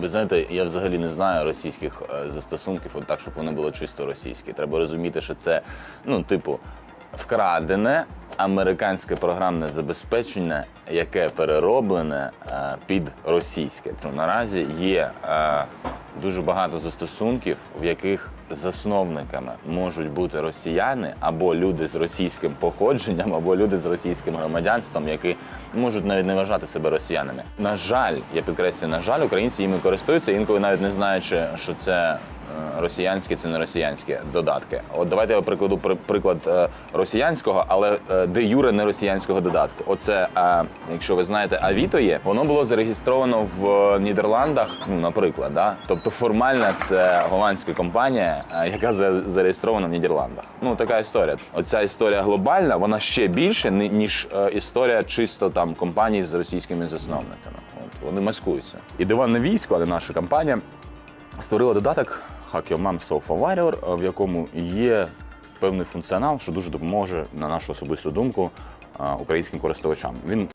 Ви знаєте, я взагалі не знаю російських е, застосунків, от так, щоб вони були чисто російські. Треба розуміти, що це, ну, типу, вкрадене американське програмне забезпечення, яке перероблене е, під російське. То наразі є е, дуже багато застосунків, в яких засновниками можуть бути росіяни або люди з російським походженням, або люди з російським громадянством, які можуть навіть не вважати себе росіянами. На жаль, я підкреслюю, на жаль, українці їми користуються, інколи навіть не знаючи, що це росіянські, це не росіянські додатки. От давайте я прикладу при- приклад е, росіянського, але е, де юре не росіянського додатку. Оце, е, якщо ви знаєте, Авіто є, воно було зареєстровано в Нідерландах, ну наприклад, да? тобто формально це голландська компанія, е, яка за- зареєстрована в Нідерландах. Ну така історія. Оця історія глобальна, вона ще більше ніж е, історія чисто там компаній з російськими засновниками. От вони маскуються. І диванне військо, але наша компанія створила додаток Hack Your Mom Sofa Warrior, в якому є певний функціонал, що дуже допоможе, на нашу особисту думку, е, українським користувачам. Він